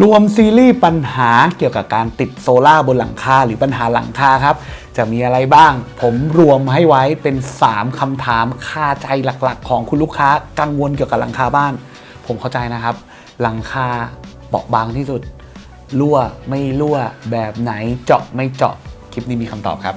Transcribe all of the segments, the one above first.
รวมซีรีส์ปัญหาเกี่ยวกับการติดโซล่าบนหลังคาหรือปัญหาหลังคาครับ จะมีอะไรบ้าง ผมรวมให้ไว้เป็น 3คำถามคาใจหลักๆ ของคุณลูกค้ากังวลเกี่ยวกับหลังคาบ้าน ผมเข้าใจนะครับ หลังคาเปราะบางที่สุด รั่วไม่รั่วแบบไหนเจาะไม่เจาะคลิปนี้มีคำตอบครับ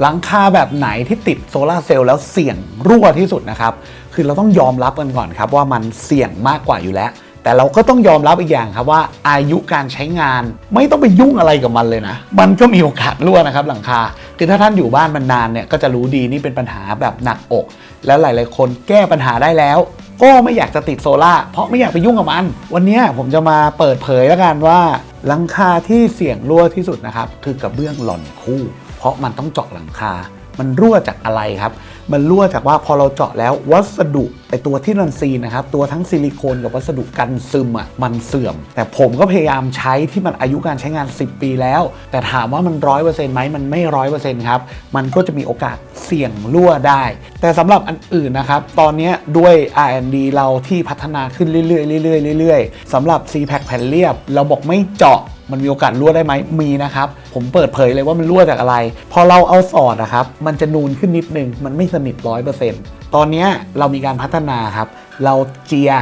หลังคาแบบไหนที่ติดโซลาเซลล์แล้วเสี่ยงรั่วที่สุดนะครับคือเราต้องยอมรับกันก่อนครับว่ามันเสี่ยงมากกว่าอยู่แล้ว แต่เราก็ต้องยอมรับอีกอย่างครับว่าอายุการใช้งานไม่ต้องไปยุ่งอะไรกับมันเลยนะ มันก็มีโอกาสรั่วนะครับหลังคาคือถ้าท่านอยู่บ้านมันนานเนี่ยก็จะรู้ดีนี่เป็นปัญหาแบบหนักอก แล้วหลาย ๆ คนแก้ปัญหาได้แล้ว ก็ไม่อยากจะติดโซล่าเพราะไม่อยากไปยุ่งกับมัน วันนี้ผมจะมาเปิดเผยแล้วกันว่าหลังคาที่เสี่ยงรั่วที่สุดนะครับคือกระเบื้องหล่อนคู่ เพราะมันต้องเจาะหลังคา มันรั่วจากอะไรครับ มันรั่วจากว่าพอเราเจาะแล้ววัสดุไอตัวที่นันซีนะครับ ตัวทั้งซิลิโคนกับวัสดุกันซึมอะมันเสื่อม แต่ผมก็พยายามใช้ที่มันอายุการใช้งาน 10 ปีแล้ว แต่ถามว่ามันร้อยเปอร์เซ็นต์ไหมมันไม่ร้อยเปอร์เซ็นต์ครับมันก็จะมีโอกาสเสี่ยงรั่วได้ แต่สำหรับอันอื่นนะครับ ตอนนี้ด้วย R&D เราที่พัฒนาขึ้นเรื่อยๆเรื่อยๆเรื่อยๆสำหรับ c p a c แผ่นเรียบ เราบอกไม่เจาะ มันมีโอกาสรั่วได้ไหมมีนะครับ ผมเปิดเผยเลยว่ามันรั่วจากอะไร พอเราเอาสอดนะครับ มันจะนูนขึ้นนิดนึง มันไม่สนิทร้อยเปอร์เซ็นต์ตอนนี้เรามีการพัฒนาครับ เราเจีย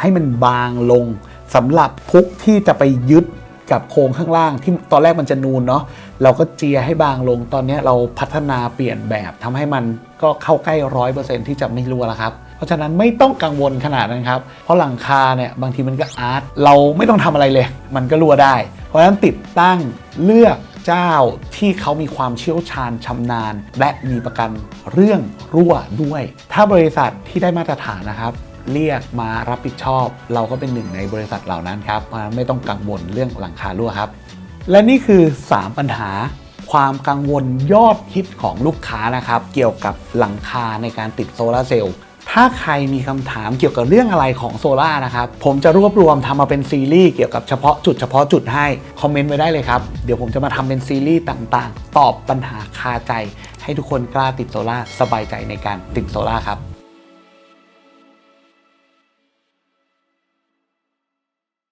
ให้มันบางลงสำหรับพุกที่จะไปยึดกับโครงข้างล่างที่ตอนแรกมันจะนูนเนาะเราก็เจียให้บางลง ตอนนี้เราพัฒนาเปลี่ยนแบบทำให้มันก็เข้าใกล้ร้อยเปอร์เซ็นต์ที่จะไม่รั่วแล้วครับเพราะฉะนั้นไม่ต้องกังวลขนาดนั้นครับ เพราะหลังคาเนี่ยบางทีมันก็อาร์ตเราไม่ต้องทำอะไรเลย มันก็รั่วได้ เพราะฉะนั้นติดตั้งเลือกเจ้าที่เขามีความเชี่ยวชาญชำนาญ และมีประกันเรื่องรั่วด้วย ถ้าบริษัทที่ได้มาตรฐานนะครับเรียกมารับผิดชอบ เราก็เป็นหนึ่งในบริษัทเหล่านั้นครับเพราะฉะนั้นไม่ต้องกังวลเรื่องหลังคารั่วครับ และนี่คือ 3 ปัญหา ความกังวลยอดฮิตของลูกค้านะครับ เกี่ยวกับหลังคาในการติดโซลาร์เซลล์ ถ้าใครมีคำถามเกี่ยวกับเรื่องอะไรของโซล่านะครับ ผมจะรวบรวมทำมาเป็นซีรีส์เกี่ยวกับเฉพาะจุดเฉพาะจุดให้ คอมเมนต์ไว้ได้เลยครับ เดี๋ยวผมจะมาทำเป็นซีรีส์ต่างๆ ตอบปัญหาคาใจ ให้ทุกคนกล้าติดโซล่าสบายใจในการติดโซล่าครับ